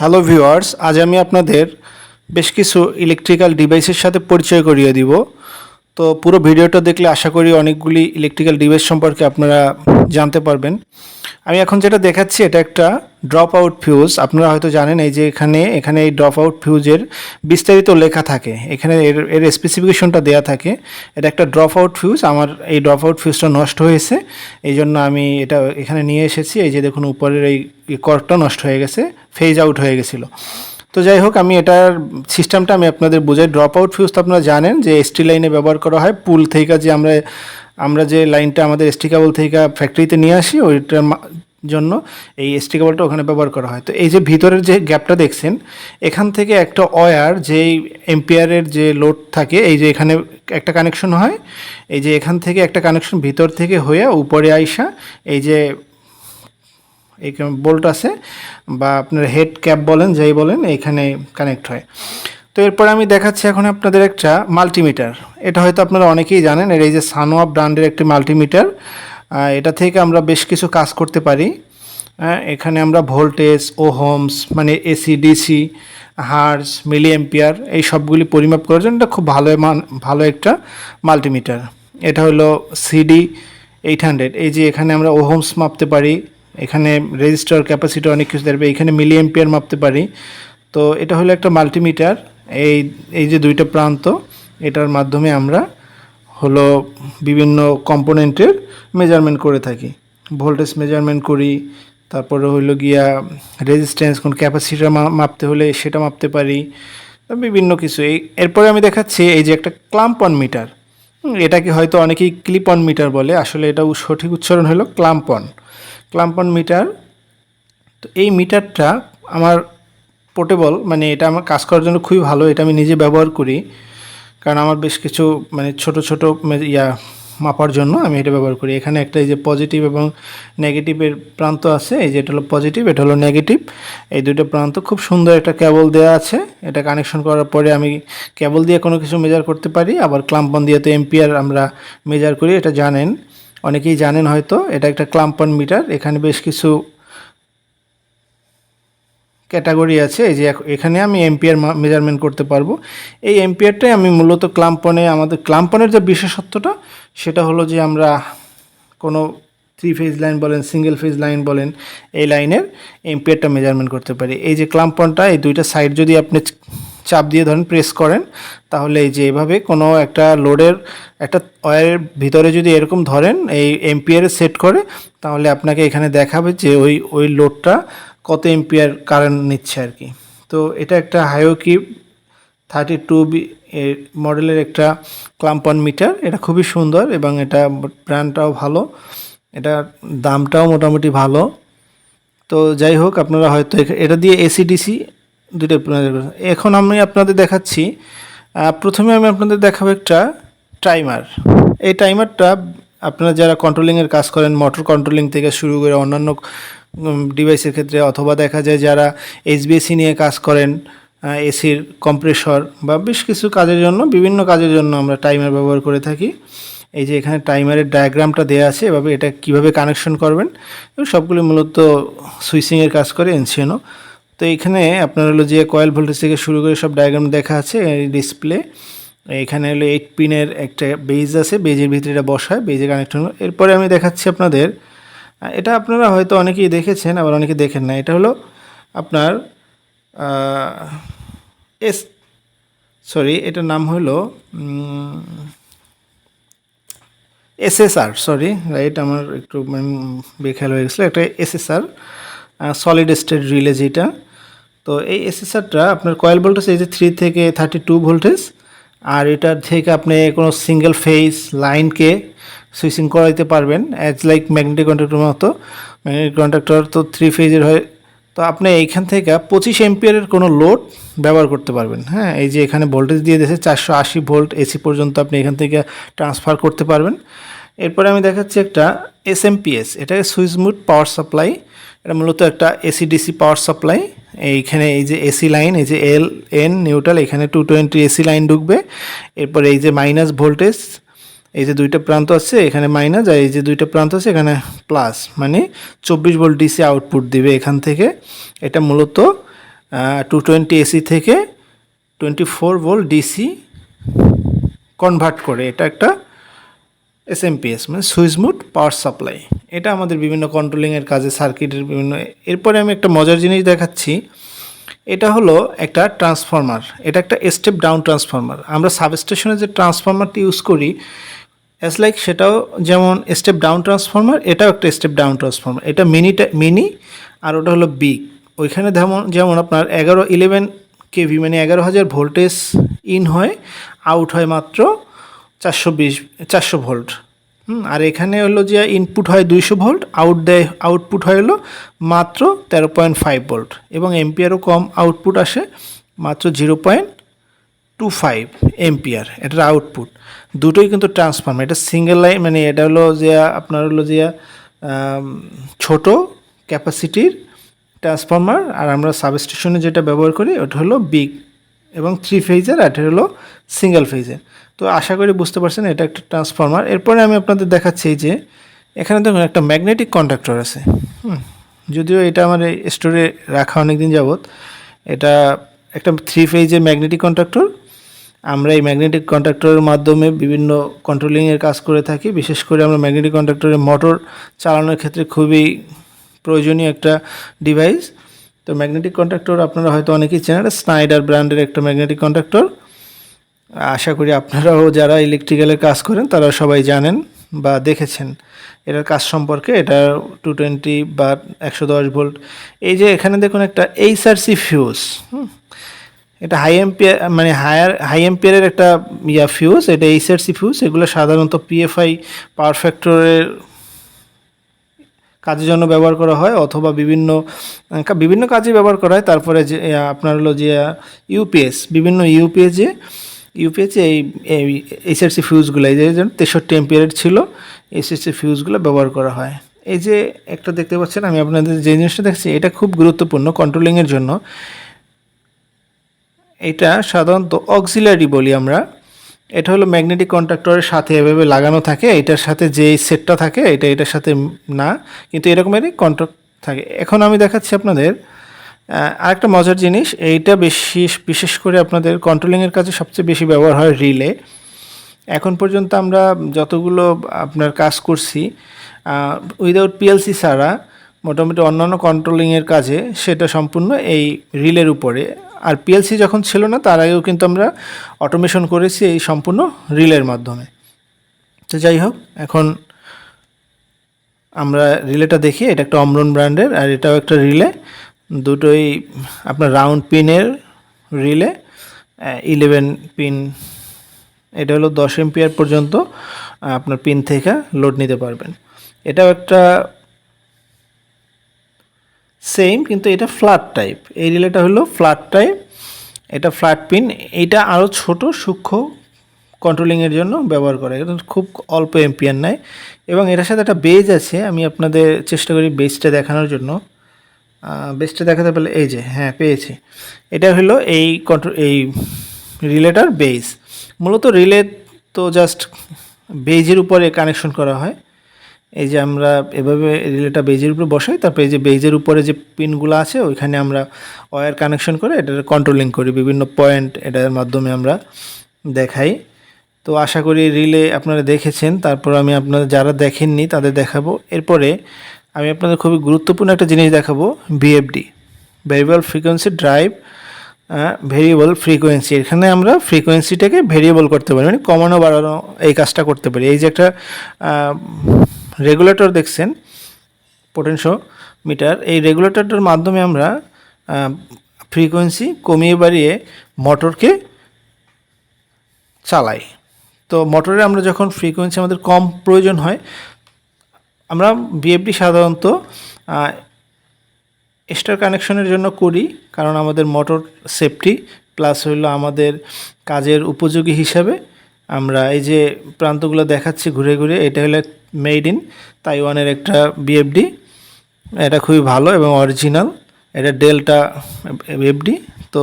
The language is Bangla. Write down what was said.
হ্যালো ভিউয়ার্স আজ আমি আপনাদের বেশ কিছু ইলেকট্রিক্যাল ডিভাইসের সাথে পরিচয় করিয়ে দিব। তো পুরো ভিডিওটা দেখলে আশা করি অনেকগুলি ইলেকট্রিক্যাল ডিভাইস সম্পর্কে আপনারা জানতে পারবেন। আমি এখন যেটা দেখাচ্ছি, এটা একটা ড্রপ আউট ফিউজ আপনারা হয়তো জানেন এই যে এখানে এখানে এই ড্রপ আউট ফিউজের বিস্তারিত লেখা থাকে। এখানে এর এর স্পেসিফিকেশনটা দেওয়া থাকে। এটা একটা ড্রপ আউট ফিউজ আমার এই ড্রপ আউট ফিউজটা নষ্ট হয়েছে। এই জন্য আমি এটা এখানে নিয়ে এসেছি। এই যে দেখুন, উপরের এই কর্ডটা নষ্ট হয়ে গেছে ফেজ আউট হয়ে গেছিল। তো যাই হোক, আমি এটার সিস্টেমটা আমি আপনাদের বোঝাই। ড্রপ আউট ফিউজ তো আপনারা জানেন যে এসটি লাইনে ব্যবহার করা হয়। পুল থেকে যে আমরা আমরা যে লাইনটা আমাদের এসটি কেবল থেকে ফ্যাক্টরিতে নিয়ে আসি, ওইটার জন্য এই এসটি কেবলটা ওখানে ব্যবহার করা হয়। তো এই যে ভিতরের যে গ্যাপটা দেখছেন, এখান থেকে একটা ওয়্যার যেই এম্পিয়ারের যে লোড থাকে, এই যে এখানে একটা কানেকশন হয়, এই যে এখান থেকে একটা কানেকশন ভিতর থেকে হয়ে উপরে আইসা, এই যে এই বোল্ট আছে, বা আপনার হেড ক্যাপ বলেন, যাই বলেন, এখানে কানেক্ট হয়। তো এরপর আমি দেখাচ্ছি এখন আপনাদের একটা মাল্টিমিটার এটা হয়তো আপনারা অনেকেই জানেন এর এই যে সানোয়া ব্র্যান্ডের একটি মাল্টিমিটার এটা থেকে আমরা বেশ কিছু কাজ করতে পারি। হ্যাঁ, এখানে আমরা ভোল্টেজ ও হোমস মানে এসি ডিসি হার্স মিলি এম্পিয়ার এই সবগুলি পরিমাপ করার জন্য এটা খুব ভালো মান ভালো একটা মাল্টিমিটার এটা হলো সিডি এইট হান্ড্রেড এই যে এখানে আমরা ওহোমস মাপতে পারি এখানে রেজিস্টার ক্যাপাসিটি অনেক কিছু দেখবে এখানে মিলি এম্পিয়ার মাপতে পারি। তো এটা হলো একটা মাল্টিমিটার এই এই যে দুইটা প্রান্ত, এটার মাধ্যমে আমরা হলো বিভিন্ন কম্পোনেন্টের মেজারমেন্ট করে থাকি। ভোল্টেজ মেজারমেন্ট করি, তারপরে হইল গিয়া রেজিস্ট্যান্স কোন ক্যাপাসিটি মাপতে হলে সেটা মাপতে পারি বিভিন্ন কিছু। এই, এরপরে আমি দেখাচ্ছি এই যে একটা ক্লাম্প অন মিটার এটাকে হয়তো অনেকেই ক্লিপ অন মিটার বলে, আসলে এটা সঠিক উচ্চারণ হলো ক্লাম্পন অন ক্লাম্প অন মিটার তো এই মিটারটা আমার পোর্টেবল মানে এটা আমার কাজ করার জন্য খুবই ভালো, এটা আমি নিজে ব্যবহার করি। কারণ আমার বেশ কিছু মানে ছোট ছোট ইয়া মাপার জন্য আমি এটা ব্যবহার করি। এখানে একটা এই যে পজিটিভ এবং নেগেটিভের প্রান্ত আছে, এই যে এটা হলো পজিটিভ এটা হলো নেগেটিভ এই দুটো প্রান্ত খুব সুন্দর একটা কেবল দেওয়া আছে। এটা কানেকশন করার পরে আমি কেবল দিয়ে কোনো কিছু মেজার করতে পারি। আবার ক্লাম্পন দিয়ে তো এম্পিয়ার আমরা মেজার করি, এটা জানেন। অনেকেই জানেন হয়তো, এটা একটা ক্লাম্পন মিটার এখানে বেশ কিছু ক্যাটাগরি আছে, এই যে এখানে আমি এম্পিয়ার মেজারমেন্ট করতে পারব। এই এম্পিয়ারটাই আমি মূলত ক্লাম্পনে, আমাদের ক্লাম্পনের যে বিশেষত্বটা, সেটা হলো যে আমরা কোনো থ্রি ফেজ লাইন বলেন সিঙ্গেল ফেজ লাইন বলেন, এই লাইনের এম্পিয়ারটা মেজারমেন্ট করতে পারি। এই যে ক্লাম্পনটা, এই দুইটা সাইড যদি আপনি চাপ দিয়ে ধরেন প্রেস করেন, তাহলে এই যে এভাবে কোনো একটা লোডের একটা ওয়ারের ভিতরে যদি এরকম ধরেন, এই এম্পিয়ারে সেট করে, তাহলে আপনাকে এখানে দেখাবে যে ওই ওই লোডটা কত এম্পিয়ার কারেন্ট নিচ্ছে আর কি। তো এটা একটা হায়োকি থার্টি টু বি মডেলের একটা ক্লাম্পন মিটার এটা খুবই সুন্দর এবং এটা ব্র্যান্ডটাও ভালো, এটা দামটাও মোটামুটি ভালো। তো যাই হোক, আপনারা হয়তো এটা দিয়ে এসি ডিসি দুটো এখন আমি আপনাদের দেখাচ্ছি প্রথমে আমি আপনাদের দেখাবো একটা টাইমার এই টাইমারটা আপনারা যারা কন্ট্রোলিংয়ের কাজ করেন মোটর কন্ট্রোলিং থেকে শুরু করে অন্যান্য ডিভাইসের ক্ষেত্রে, অথবা দেখা যায় যারা এইচবিএসি নিয়ে কাজ করেন এসির কম্প্রেসর বা বেশ কিছু কাজের জন্য, বিভিন্ন কাজের জন্য আমরা টাইমার ব্যবহার করে থাকি। এই যে এখানে টাইমারের ডায়াগ্রামটা দেওয়া আছে, এভাবে এটা কীভাবে কানেকশন করবেন সবগুলো মূলত সুইচিংয়ের কাজ করে এনসিএনও তো এখানে আপনার হলো যে কয়েল ভোল্টেজ থেকে শুরু করে সব ডায়াগ্রাম দেখা আছে ডিসপ্লে এখানে হলো এইট পিনের একটা বেজ আছে বেজের ভিতরে এটা বসায় বেজে কানেকশন এরপরে আমি দেখাচ্ছি আপনাদের এটা আপনারা হয়তো অনেকেই দেখেছেন, আবার অনেকে দেখেন না। এটা হলো আপনার এস সরি এটার নাম হলো এসএসআর সরি রাইট আমার একটু বেখেয়াল হয়ে গেছিল। একটা এসএসআর সলিড স্টেট রিলে যেটা। তো এই এসএসআরটা আপনার কয়েল ভোল্টেজ এই যে থ্রি থেকে থার্টি টু ভোল্টেজ আর এটার থেকে আপনি কোনো সিঙ্গেল ফেস লাইনকে সুইচিং করাইতে পারবেন। অ্যাজ লাইক ম্যাগনেটিক কন্ট্রাক্টর মতো। ম্যাগনেটিক কন্ট্রাক্টর তো থ্রি ফেজের হয়। তো আপনি এইখান থেকে পঁচিশ এম্পিয়ারের কোনো লোড ব্যবহার করতে পারবেন। হ্যাঁ এই যে এখানে ভোল্টেজ দিয়ে দিয়েছে, চারশো আশি ভোল্ট এসি পর্যন্ত আপনি এখান থেকে ট্রান্সফার করতে পারবেন। এরপরে আমি দেখাচ্ছি একটা এসএমপিএস এটা সুইচ মুড পাওয়ার সাপ্লাই এটা মূলত একটা এসি ডিসি পাওয়ার সাপ্লাই এইখানে এই যে এসি লাইন এই যে এল এন নিউট্রাল এখানে টু টোয়েন্টি এসি লাইন ঢুকবে। এরপরে এই যে মাইনাস ভোল্টেজ এই যে দুইটা প্রান্ত আছে, এখানে মাইনাস আর এই যে দুইটা প্রান্ত আছে, এখানে প্লাস মানে চব্বিশ ভোল্ট ডিসি আউটপুট দিবে এখান থেকে। এটা মূলত টু টোয়েন্টি এসি থেকে twenty four volt DC convert করে। এটা একটা এস এসএমপিএস মানে সুইচ মুড পাওয়ার সাপ্লাই এটা আমাদের বিভিন্ন কন্ট্রোলিংয়ের কাজে সার্কিটের বিভিন্ন, এরপরে আমি একটা মজার জিনিস দেখাচ্ছি। এটা হলো একটা ট্রান্সফর্মার এটা একটা স্টেপ ডাউন ট্রান্সফর্মার আমরা সাবস্টেশনে যে ট্রান্সফর্মারটি ইউজ করি অ্যাজ লাইক সেটাও যেমন স্টেপ ডাউন ট্রান্সফর্মার এটাও একটা স্টেপ ডাউন ট্রান্সফর্মার এটা মিনিটা মিনি আর ওটা হলো বিগ ওইখানে যেমন যেমন আপনার এগারো ইলেভেন কেভি মানে এগারো হাজার ভোল্টেজ ইন হয় আউট হয় মাত্র চারশো বিশ চারশো ভোল্ট আর এখানে হলো যে ইনপুট হয় দুইশো ভোল্ট আউট দেয় আউটপুট হয় হলো মাত্র তেরো পয়েন্ট ফাইভ ভোল্ট এবং এমপিআরও কম আউটপুট আসে, মাত্র zero point two five ampere এটার আউটপুট দুটোই কিন্তু ট্রান্সফর্মার এটা সিঙ্গেল লাইন মানে এটা হলো যে আপনার হলো যে ছোট ক্যাপাসিটির ট্রান্সফর্মার আর আমরা সাবস্টেশনে যেটা ব্যবহার করি, ওটা হলো বিগ এবং থ্রি ফেজের আর এটা হলো সিঙ্গেল ফেজের তো আশা করি বুঝতে পারছেন, এটা একটা ট্রান্সফর্মার এরপরে আমি আপনাদের দেখাচ্ছি যে, এখানে দেখুন একটা ম্যাগনেটিক কন্ডাক্টর আছে। যদিও এটা আমার স্টোরে রাখা অনেক দিন যাবৎ, এটা একটা থ্রি ফেজের ম্যাগনেটিক কন্ডাক্টর আমরা এই ম্যাগনেটিক কন্ডাক্টরের মাধ্যমে বিভিন্ন কন্ট্রোলিংয়ের কাজ করে থাকি। বিশেষ করে আমরা ম্যাগনেটিক কন্ডাক্টরের মোটর চালানোর ক্ষেত্রে খুবই প্রয়োজনীয় একটা ডিভাইস তো ম্যাগনেটিক কন্ডাক্টর আপনারা হয়তো অনেকেই চেনেন স্নাইডার ব্র্যান্ডের একটা ম্যাগনেটিক কন্ডাক্টর আশা করি আপনারাও যারা ইলেকট্রিক্যালের কাজ করেন, তারা সবাই জানেন বা দেখেছেন। এটার কাজ সম্পর্কে এটা টু টোয়েন্টি বা একশো দশ ভোল্ট এই যে এখানে দেখুন একটা এইচআরসি ফিউজ এটা হাই এম্পিয়ার মানে হায়ার হাই এম্পিয়ারের একটা ইয়া ফিউজ এটা এইচআরসি ফিউজ এগুলো সাধারণত পিএফআই পাওয়ার ফ্যাক্টরের কাজের জন্য ব্যবহার করা হয়, অথবা বিভিন্ন বিভিন্ন কাজে ব্যবহার করা হয়। তারপরে যে আপনার হলো যে ইউপিএস বিভিন্ন ইউপিএসে ইউপিএসে এই এইচআরসি ফিউজগুলো এই যে তেষট্টি এম্পিয়ারের ছিল এইচআরসি ফিউজগুলো ব্যবহার করা হয়। এই যে একটা দেখতে পাচ্ছেন, আমি আপনাদের যে জিনিসটা দেখছি, এটা খুব গুরুত্বপূর্ণ কন্ট্রোলিংয়ের জন্য। এটা সাধারণত অক্সিলারি বলি আমরা। এটা হলো ম্যাগনেটিক কন্ট্রাক্টরের সাথে এভাবে লাগানো থাকে, এটার সাথে যে সেটটা থাকে, এটা এটার সাথে না, কিন্তু এরকমেরই কন্ট্রাক্ট থাকে। এখন আমি দেখাচ্ছি আপনাদের আরেকটা মজার জিনিস, এইটা বেশি বিশেষ করে আপনাদের কন্ট্রোলিংয়ের কাছে সবচেয়ে বেশি ব্যবহার হয় রিলে এখন পর্যন্ত আমরা যতগুলো আপনার কাজ করছি উইদাউট পিএলসি ছাড়া মোটামুটি অন্যান্য কন্ট্রোলিংয়ের কাজে সেটা সম্পূর্ণ এই রিলের উপরে। আর পিএলসি যখন ছিল না, তার আগেও কিন্তু আমরা অটোমেশন করেছি এই সম্পূর্ণ রিলের মাধ্যমে। তো যাই হোক, এখন আমরা রিলেটা দেখি। এটা একটা অমরন ব্র্যান্ডের আর এটাও একটা রিলে। দুটোই আপনার রাউন্ড পিনের রিলে ইলেভেন পিন এটা হলো দশ এম্পিয়ার পর্যন্ত আপনার পিন থেকে লোড নিতে পারবেন। এটাও একটা সেম কিন্তু এটা ফ্ল্যাট টাইপ এই রিলেটা হলো ফ্ল্যাট টাইপ এটা ফ্ল্যাট পিন এটা আরও ছোট, সূক্ষ্ম কন্ট্রোলিংয়ের জন্য ব্যবহার করে এটা খুব অল্প এম্পিয়ার নেয়। এবং এটার সাথে একটা বেজ আছে, আমি আপনাদের চেষ্টা করি বেজটা দেখানোর জন্য। বেজটা দেখাতে পারলে, এই যে হ্যাঁ পেয়েছি। এটা হলো এই কন্ট্রো এই রিলেটার বেজ মূলত রিলে তো জাস্ট বেজের উপরে কানেকশন করা হয়। এই যে আমরা এভাবে রিলেটা বেজের উপরে বসাই, তারপরে এই যে বেজের উপরে যে পিনগুলো আছে, ওইখানে আমরা ওয়্যার কানেকশন করে এটার কন্ট্রোলিং করি, বিভিন্ন পয়েন্ট এটার মাধ্যমে আমরা দেখাই। তো আশা করি রিলে আপনারা দেখেছেন, তারপর আমি আপনাদের যারা দেখেননি তাদের দেখাবো। এরপরে আমি আপনাদের খুবই গুরুত্বপূর্ণ একটা জিনিস দেখাবো VFD variable frequency drive variable frequency এখানে আমরা ফ্রিকোয়েন্সিটাকে ভেরিয়েবল করতে পারি মানে কমানো বাড়ানো এই কাজটা করতে পারি। এই যে একটা রেগুলেটর দেখছেন পোটেনশো মিটার এই রেগুলেটরটার মাধ্যমে আমরা ফ্রিকোয়েন্সি কমিয়ে বাড়িয়ে মোটরকে চালাই। তো মোটরে আমরা যখন ফ্রিকোয়েন্সি আমাদের কম প্রয়োজন হয়, আমরা বিএফডি সাধারণত স্টার কানেকশনের জন্য করি, কারণ আমাদের মোটর সেফটি প্লাস হইল আমাদের কাজের উপযোগী হিসাবে। আমরা এই যে প্রান্তগুলো দেখাচ্ছি ঘুরে ঘুরে, এটা হলো মেড ইন তাইওয়ানের একটা বিএফডি এটা খুবই ভালো এবং অরিজিনাল এটা ডেলটা এফডি তো